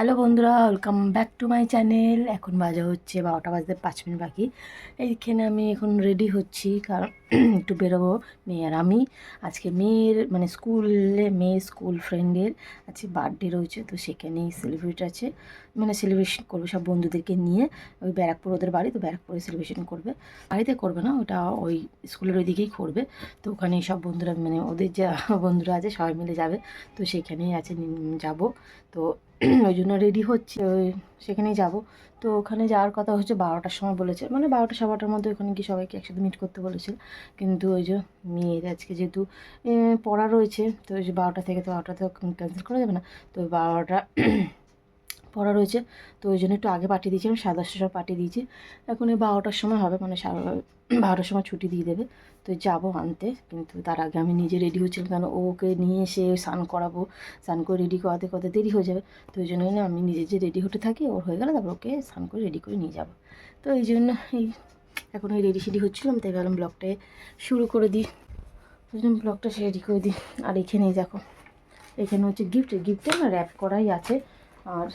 Hello বন্ধুরা, welcome back to my channel. এখন বাজা হচ্ছে বারোটা বাজতে পাঁচ মিনিট বাকি। এইখানে আমি এখন রেডি হচ্ছি, কারণ একটু বেরোবো। মেয়ে আর আমি। আজকে মেয়ের মানে স্কুলে মেয়ের স্কুল ফ্রেন্ডের আজকে বার্থডে রয়েছে, তো সেখানেই সেলিব্রেট আছে। মানে সেলিব্রেশন করবে সব বন্ধুদেরকে নিয়ে। ওই ব্যারাকপুর ওদের বাড়ি, তো ব্যারাকপুরে সেলিব্রেশন করবে। বাড়িতে করবে না, ওটা ওই স্কুলের ওই দিকেই করবে। তো ওখানে সব বন্ধুরা মানে ওদের যা বন্ধুরা আছে, সবাই মিলে যাবে। তো সেখানেই আছে যাব। তো ওই জন্য রেডি হচ্ছে। ওই সেখানেই যাব। তো ওখানে যাওয়ার কথা হচ্ছে বারোটার সময় বলেছে। মানে বারোটা, সাবারটার মধ্যে ওখানে গিয়ে সবাইকে একসাথে মিট করতে বলেছিল। কিন্তু ওই যে মেয়ের আজকে যেহেতু পড়া রয়েছে, তো ওই যে বারোটা থেকে তো বারোটা তো ক্যান্সেল করা যাবে না। তো বারোটা পড়া রয়েছে। তো ওই জন্য একটু আগে পাঠিয়ে দিয়েছি আমি সাড়ে দশটার সময় পাঠিয়ে দিয়েছি। এখন এই বারোটার সময় হবে মানে বারোটার সময় ছুটি দিয়ে দেবে। তো যাব আনতে, কিন্তু তার আগে আমি নিজে রেডি হচ্ছিলাম কেন ওকে নিয়ে এসে স্নান করাবো। স্নান করে রেডি করাতে করাতে দেরি হয়ে যাবে। তো ওই জন্যই না আমি নিজে যে রেডি হতে থাকি, ওর হয়ে গেলে তারপর ওকে স্নান করে রেডি করে নিয়ে যাব। তো এই জন্য এই এখন ওই রেডি সেডি হচ্ছিলাম, তাই ভাবলাম ব্লগটায় শুরু করে দিই। ওই জন্য ব্লগটা রেডি করে দিই। আর এখানেই দেখো, এখানে হচ্ছে গিফট গিফটে না র্যাপ করাই আছে। আর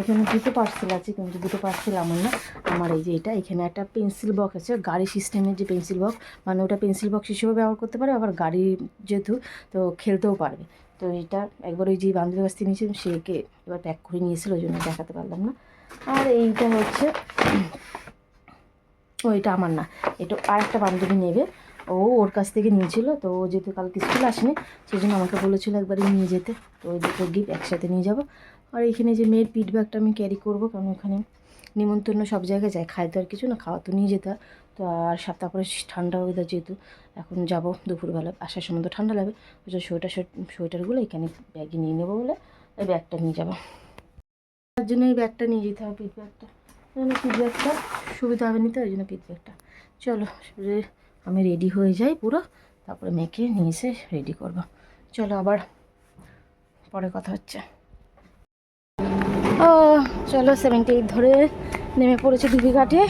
এখানে দুটো পার্সেল আছে, কিন্তু দুটো পার্সেল আমার না, আমার এই যে এটা, এখানে একটা পেন্সিল বক্স আছে, গাড়ি সিস্টেমের যে পেন্সিল বক্স মানে ওটা পেন্সিল বক্স হিসেবে ব্যবহার করতে পারে, আবার গাড়ি যেহেতু, তো খেলতেও পারবে। তো এটা একবার ওই যে বান্ধবীর কাছ থেকে নিয়েছিলাম সেকে এবার প্যাক করে নিয়েছিল, ওই জন্য দেখাতে পারলাম না। আর এইটা হচ্ছে, ও এটা আমার না, এটা আর একটা বান্ধবী নেবে, ও ওর কাছ থেকে নিয়েছিল, তো ও যেহেতু কালকে স্কুল আসেনি সেই জন্য আমাকে বলেছিল একবারই নিয়ে যেতে, তো ওই দুটো গিফট একসাথে নিয়ে যাব। আর এখানে যে মেয়ের পিট ব্যাগটা আমি ক্যারি করব, কারণ ওখানে নিমন্ত্রণ সব জায়গায় যায়। খায় তো আর কিছু না, খাওয়া তো নিয়ে যেতে। তো আর সাত তারপরে ঠান্ডা ওয়েদার যেহেতু, এখন যাব দুপুরবেলা, আসার সময় তো ঠান্ডা লাগবে। ওই জন্য সোয়েটার সোয়েটারগুলো এখানে ব্যাগে নিয়ে নেব বলে ওই ব্যাগটা নিয়ে যাব। তার জন্য এই ব্যাগটা নিয়ে যেতে হবে পিট ব্যাগটা ব্যাগটা সুবিধা হবে নিতে ওই জন্য ব্যাগটা চলো আমি রেডি হয়ে যাই পুরো, তারপরে মেয়েকে নিয়ে এসে রেডি করব। চলো আবার পরে কথা হচ্ছে। চলো সেভেন্টি এইট ধরে নেমে পড়েছে ঘাটে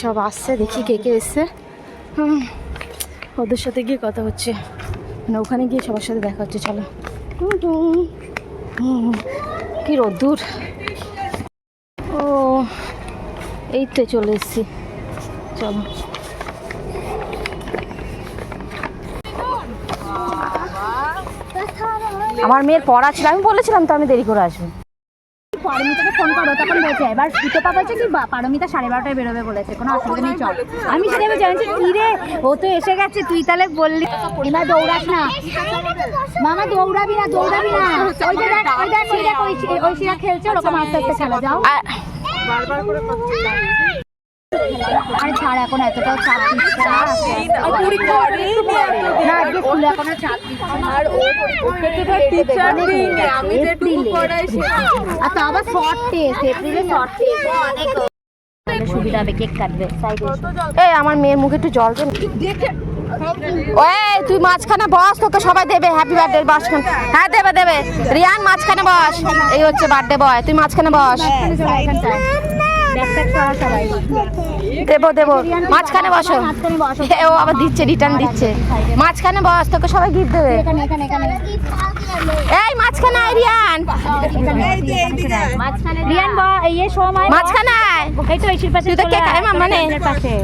সব আসছে, দেখি কে কে এসছে। ওদের সাথে গিয়ে কথা হচ্ছে। মানে ওখানে গিয়ে সবার সাথে দেখা হচ্ছে, চলো। কি রোদ্দুর। ও, এই তো চলে এসছি। চলো। আমার মেয়ের পড়া ছিল, আমি বলেছিলাম তো আমি দেরি করে আসব। পারমিতাকে ফোন করো তখন বলছে এবার সুতপা বলছে কি বা- পারমিতা সাড়ে বারোটায় বেরোবে বলেছে কোনো অসুবিধা নেই চল। আমি সেটা আমি জানছি কি রে ও তো এসে গেছে তুই তাহলে বললি এবার দৌড়াস না। মামা দৌড়াবি না দৌড়াবি না। ওই যে দেখ ওই দেখ ওই দেখ ওই শিরা খেলছে ওরকম আস্তে আস্তে খেলা যাও। আর আরে ছাড় এখন এতটাও চাপ দিচ্ছে না। না আজকে স্কুলে এখনও চাপ আর ও আমি আর তো আবার শর্ট টেস্ট এপ্রিলে শর্ট টেস্ট অনেক সুবিধা হবে কেক কাটবে। এই আমার মেয়ের মুখে একটু জল দে। ওই তুই মাঝখানে বস তোকে সবাই দেবে। হ্যাপি বার্থডে মাঝখানে হ্যাঁ দেবে দেবে। রিয়ান মাঝখানে বস। এই হচ্ছে বার্থডে বয় তুই মাঝখানে বস। সবাই দেবো দেবো। মাঝখানে বসো। মাঝখানে বসো এ, ও আবার দিচ্ছে রিটার্ন দিচ্ছে। মাঝখানে বস তোকে সবাই গিফট দেবে। এখানে এখানে এখানে এই মাঝখানে আয় রিয়ান। রিয়ান বা ইয়ে সময় মাঝখানে আয়। এই তো এই শিল্পা তুই তো কেক? আয় মাম্মা নে পাশে।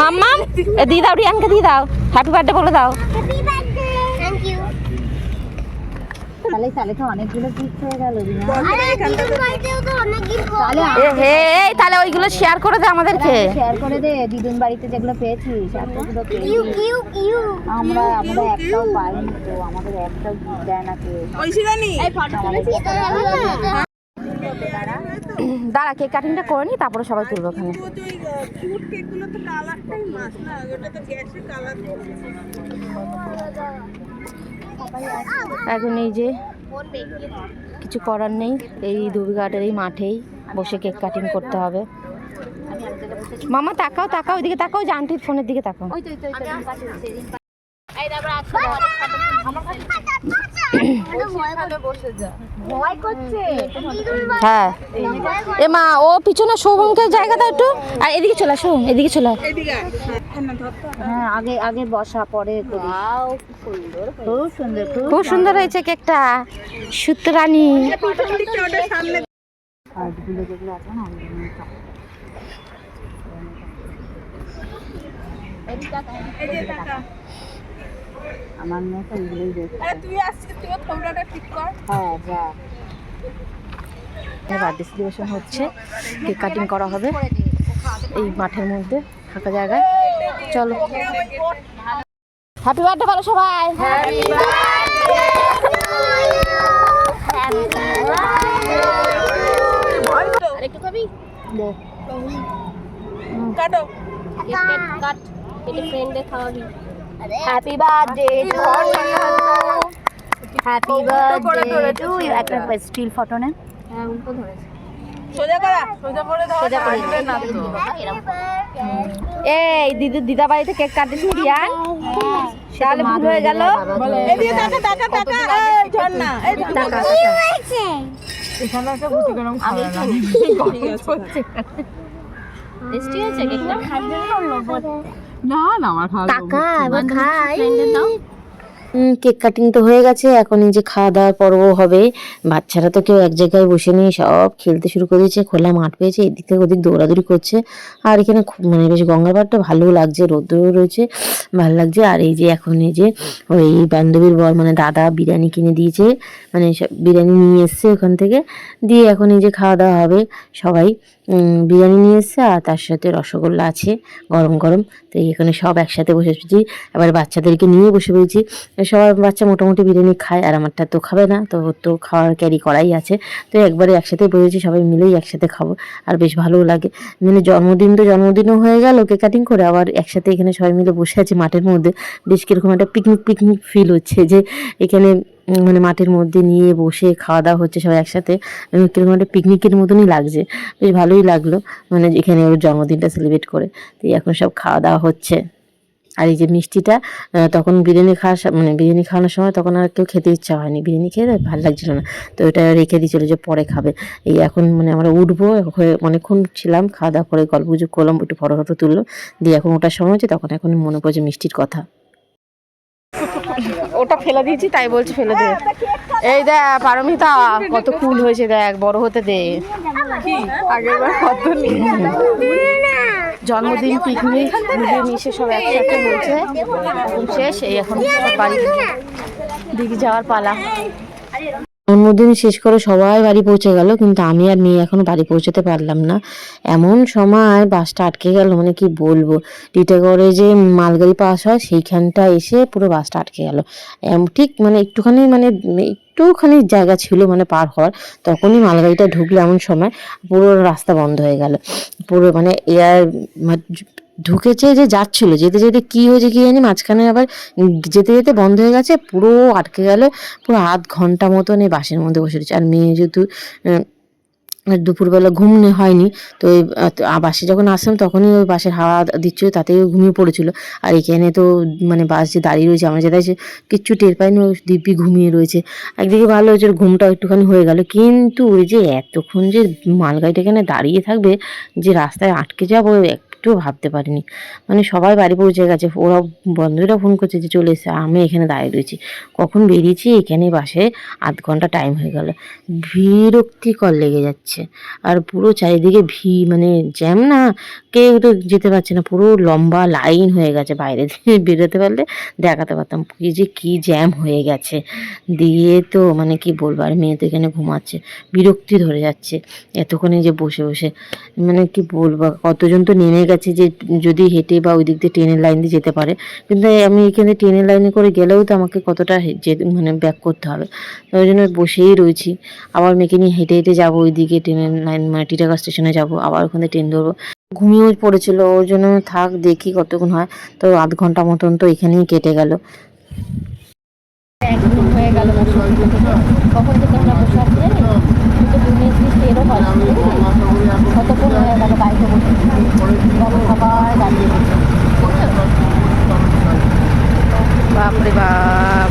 মাম্মাম? এ, দিয়ে দাও রিয়ানকে দিয়ে দাও। হ্যাপি বার্থডে বলে দাও। তাহলে তাহলে তো অনেকগুলো হয়ে গেল ওইগুলো শেয়ার করে দে আমাদেরকে। শেয়ার করে দে দিদুন বাড়িতে যেগুলো পেয়েছিস এতগুলো আমরা আমরা একটাও পাইনি তো আমাদের একটাও gift দেয় না কেউ। দাঁড়া। কেক কাটিংটা করে নি তারপরে সবাই তুলবে ওখানে। এখন এই যে কিছু করার নেই, এই দুর্গাটের এই মাঠেই বসে কেক কাটিং করতে হবে। মামা, তাকাও তাকাও ওইদিকে তাকাও, যে আন্টির ফোনের দিকে তাকাও। হ্যাঁ। এ মা, ও পিছনে শোভনকের জায়গাটা একটু। আর এদিকে চলে আসো এদিকে চলে। হ্যাঁ আগে আগে বসা পরে করি। খুব সুন্দর খুব খুব সুন্দর হয়েছে কেকটা। সুতরানি। আমার মেয়ে তো এগুলোই দেখছে তুই আসছিস তুই ফোনটা ঠিক কর। হ্যাঁ যা। হচ্ছে। কেক কাটিং করা হবে। এই মাঠের মধ্যে ফাঁকা জায়গায়। চলো। হ্যাপি বার্থডে বলো সবাই। আরেকটু খাবি? কাটো। Happy birthday to happy birthday to you একটা স্টিল ফটো নেন সোজা করা সোজা এই দিদি দিদা বাড়িতে কেক কাটিস রিয়ান তাহলে ভুল হয়ে গেল। না না আমার খাওয়া টাকা এবার খাই। কেক কাটিং তো হয়ে গেছে, এখন এই যে খাওয়া দাওয়ার পর্ব হবে। বাচ্চারা তো কেউ এক জায়গায় বসে নেই, সব খেলতে শুরু করে দিয়েছে, খোলা মাঠ পেয়েছে, এদিক থেকে ওদিক দৌড়াদৌড়ি করছে। আর এখানে মানে বেশ গঙ্গার পাড়টা ভালো লাগছে রোদ্রও রয়েছে, ভালো লাগছে। আর এই যে এখন এই যে ওই বান্ধবীর বর মানে দাদা বিরিয়ানি কিনে দিয়েছে মানে বিরিয়ানি নিয়ে এসছে ওখান থেকে। দিয়ে এখন এই যে খাওয়া দাওয়া হবে, সবাই বিরিয়ানি নিয়ে এসছে, আর তার সাথে রসগোল্লা আছে, গরম গরম। তো এখানে সব একসাথে বসে বসেছি এবার বাচ্চাদেরকে নিয়ে বসে পড়েছি সবার বাচ্চা মোটামুটি বিরিয়ানি খায়, আর আমারটা তো খাবে না, তো তো খাওয়ার ক্যারি করাই আছে। তো একবারে একসাথে বসেছি সবাই মিলেই একসাথে খাব, আর বেশ ভালোও লাগে। মানে জন্মদিন তো জন্মদিনও হয়ে গেল কেক কাটিং করে, আবার একসাথে এখানে সবাই মিলে বসে আছি মাঠের মধ্যে। বেশ কীরকম একটা পিকনিক পিকনিক ফিল হচ্ছে যে এখানে মানে মাঠের মধ্যে নিয়ে বসে খাওয়া দাওয়া হচ্ছে সবাই একসাথে। কীরকম একটা পিকনিকের মতনই লাগছে। বেশ ভালোই লাগল। মানে এখানে ওর জন্মদিনটা সেলিব্রেট করে। তো এখন সব খাওয়া দাওয়া হচ্ছে। আর এই যে মিষ্টিটা তখন বিরিয়ানি খাওয়ার মানে বিরিয়ানি খাওয়ানোর সময় তখন আর কেউ খেতে ইচ্ছা হয়নি। বিরিয়ানি খেয়ে ভালো লাগছিল না। তো ওটা রেখে দিয়েছিল যে পরে খাবে। এই এখন মানে আমরা উঠবো, হয়ে অনেকক্ষণ ছিলাম, খাওয়া দাওয়া করে গল্প গুজব করলাম, একটু ফটো ফটো তুললো। দিয়ে এখন ওটার সময় হচ্ছে, তখন এখন মনে পড়ছে মিষ্টির কথা। ওটা ফেলে দিয়েছি তাই বলছি ফেলে দে। এই দেখ পারমিতা কত কুল হয়েছে দেখ বড় হতে দে। আগেরবার কত জন্মদিন পিকনিক মিশে সব একসাথে হয়েছে এখন শেষ এই এখন বাড়ি দিকে যাওয়ার পালা। জন্মদিন শেষ করে সবাই বাড়ি পৌঁছে গেল, কিন্তু আমি আর মেয়ে এখনও বাড়ি পৌঁছতে পারলাম না। এমন সময় বাসটা আটকে গেল মানে কি বলব? টিটাগড়ে যে মালগাড়ি পাস হয়, সেইখানটা এসে পুরো বাসটা আটকে গেল। ঠিক মানে একটুখানি মানে একটুখানি জায়গা ছিল মানে পার হওয়ার, তখনই মালগাড়িটা ঢুকলো এমন সময়, পুরো রাস্তা বন্ধ হয়ে গেল। পুরো মানে এয়ার ঢুকেছে যে যাচ্ছিল, যেতে যেতে কি হয়েছে কি জানি, মাঝখানে আবার যেতে যেতে বন্ধ হয়ে গেছে, পুরো আটকে গেল, পুরো আধ ঘণ্টা মতন এই বাসের মধ্যে বসে রয়েছে। আর মেয়ে যেহেতু দুপুরবেলা ঘুম হয়নি, তো আ- বাসে যখন আসলাম তখনই ওই বাসের হাওয়া দিচ্ছিল তাতেও ঘুমিয়ে পড়েছিল। আর এখানে তো মানে বাস যে দাঁড়িয়ে রয়েছে, আমরা যেটা কিচ্ছু টের পাইনি ও দিব্যি ঘুমিয়ে রয়েছে। একদিকে ভালো হয়েছে ঘুমটা একটুখানি হয়ে গেল, কিন্তু ওই যে এতক্ষণ যে মালগাড়িটা এখানে দাঁড়িয়ে থাকবে, যে রাস্তায় আটকে যাব একটু ভাবতে পারিনি। মানে সবাই বাড়ি পৌঁছে গেছে ওরা বন্ধুরা ফোন করছে যে চলে এসে, আমি এখানে দাঁড়িয়ে রয়েছি। কখন বেরিয়েছি, এখানে বাসে আধ ঘণ্টা টাইম হয়ে গেল। বিরক্তিকর লেগে যাচ্ছে। আর পুরো চারিদিকে ভি মানে জ্যাম না কেউ তো যেতে পারছে না। পুরো লম্বা লাইন হয়ে গেছে বাইরে দিয়ে বেরোতে পারলে দেখাতে পারতাম কি যে কি জ্যাম হয়ে গেছে। দিয়ে তো মানে কি বলব, আর মেয়ে তো এখানে ঘুমাচ্ছে, বিরক্তি ধরে যাচ্ছে। এতক্ষণে যে বসে বসে মানে কি বলব, কতজন তো নেমে গেছে যে যদি হেঁটে বা ওই দিক দিয়ে ট্রেনের লাইন দিয়ে যেতে পারে। কিন্তু আমি এখানে ট্রেনের লাইনে করে গেলেও তো আমাকে কতটা যে মানে ব্যাক করতে হবে। ওই জন্য বসেই রয়েছি। আবার মেয়েকে নিয়ে হেঁটে হেঁটে যাব ওইদিকে ট্রেনের লাইন মানে টিটাগড় স্টেশনে যাব। আবার ওখানে ট্রেন ধরবো। ঘুমিয়ে পড়েছিল, ওর জন্য থাক, দেখি কতক্ষণ হয়। তো আধ ঘণ্টা মতন তো এখানেই কেটে গেল। তখন বাপরে বাপ।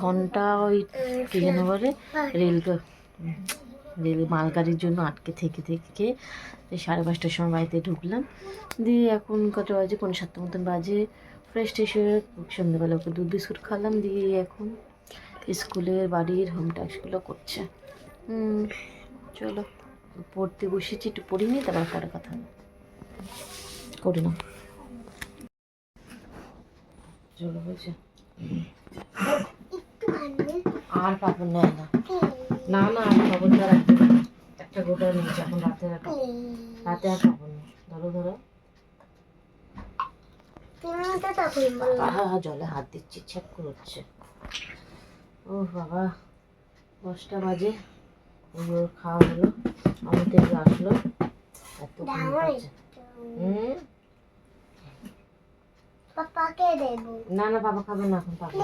ঘণ্টা ওই কি যেন বলে, রেল রেল মালগাড়ির জন্য আটকে থেকে থেকে সাড়ে পাঁচটার সময় বাড়িতে ঢুকলাম। দিয়ে এখন কত বাজে? কোনো সাতটা মতন বাজে। ফ্রেশ ট্রেশ হয়ে সন্ধ্যেবেলা ওকে দুধ বিস্কুট খাওয়ালাম। দিয়ে এখন স্কুলের বাড়ির হোম টাস্কগুলো করছে। চলো, পড়তে বসেছি, একটু পড়ি নি, তারপর পরে কথা। করে নাও। চলো, হয়েছে। আর পাবো না না। না না আমি খবরদার রাখব একটা গোটা নিয়েছি এখন রাতে রাখো রাতে আর খাব না। ধরো ধরো। জলে হাত দিচ্ছি ইচ্ছা করছে। ও বাবা দশটা বাজে। ওই খাওয়া হলো আমি তো একটু আসলো। এত হুম? পাপাকে দেবো। না না বাবা খাবে না এখন পাপা।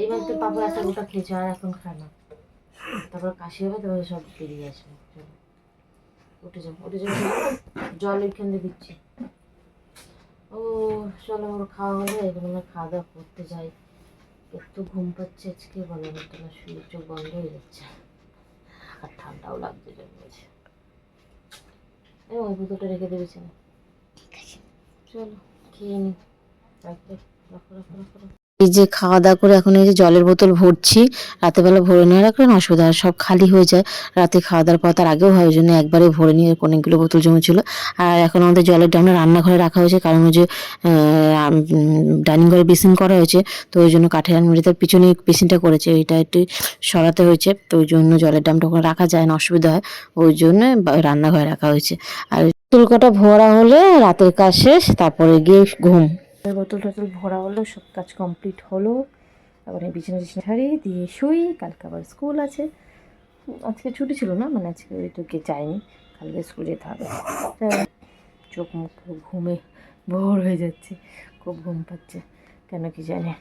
এইবার তো পাপা একটা গোটা খেয়েছে আর এখন খায় না। তারপর কাশি হবে তারপরে সব বেরিয়ে আসবে। উঠে যাও উঠে যাও জল এখান দিয়ে দিচ্ছি। ও চলো ওর খাওয়া হলে এগুলো আমরা খাওয়া দাওয়া করতে যাই। একটু ঘুম পাচ্ছে আজকে না শুয়ে চোখ বন্ধ হয়ে যাচ্ছে। আর ঠান্ডাও লাগছে জন্মেছে এই ওই বোতলটা রেখে না চলো খেয়ে নি। রাখো রাখো রাখো রাখো। এই যে খাওয়া দাওয়া করে এখন এই যে জলের বোতল ভরছি রাতের বেলা ভরে নিয়ে রাখলে অসুবিধা হয়, সব খালি হয়ে যায়। রাতে খাওয়া দাওয়ার পর তার আগেও হয় ওই জন্য একবারে ভরে নিয়ে অনেকগুলো বোতল জমেছিল। আর এখন আমাদের জলের ড্রামটা রান্নাঘরে রাখা হয়েছে কারণ ওই যে ডাইনিং ঘরে বেসিন করা হয়েছে তো ওই জন্য কাঠের আলমারিতে পিছনে বেসিনটা করেছে ওইটা একটু সরাতে হয়েছে তো ওই জন্য জলের ড্রামটা ওখানে রাখা যায় না অসুবিধা হয় ওই জন্য রান্নাঘরে রাখা হয়েছে। আর তুলকাটা ভরা হলে রাতের কাজ শেষ তারপরে গিয়ে ঘুম। বোতল টোতল ভরা হলো, সব কাজ কমপ্লিট হলো। এই বিছানা টিছানা ছাড়ি দিয়ে শুই, কালকে আবার স্কুল আছে। আজকে ছুটি ছিল না মানে আজকে ওই তো কে যায়নি কালকে স্কুল যেতে হবে। চোখ মুখ ঘুমে, ভোর হয়ে যাচ্ছে, খুব ঘুম পাচ্ছে, কেন কি জানি।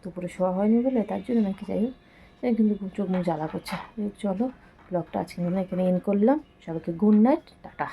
দুপুরে শোয়া হয়নি বলে, তার জন্য নাকি যাই হোক কিন্তু চোখ মুখ জ্বালা করছে। চলো ব্লগটা আজকে এখানে এন করলাম। সবাইকে গুড নাইট টাটা।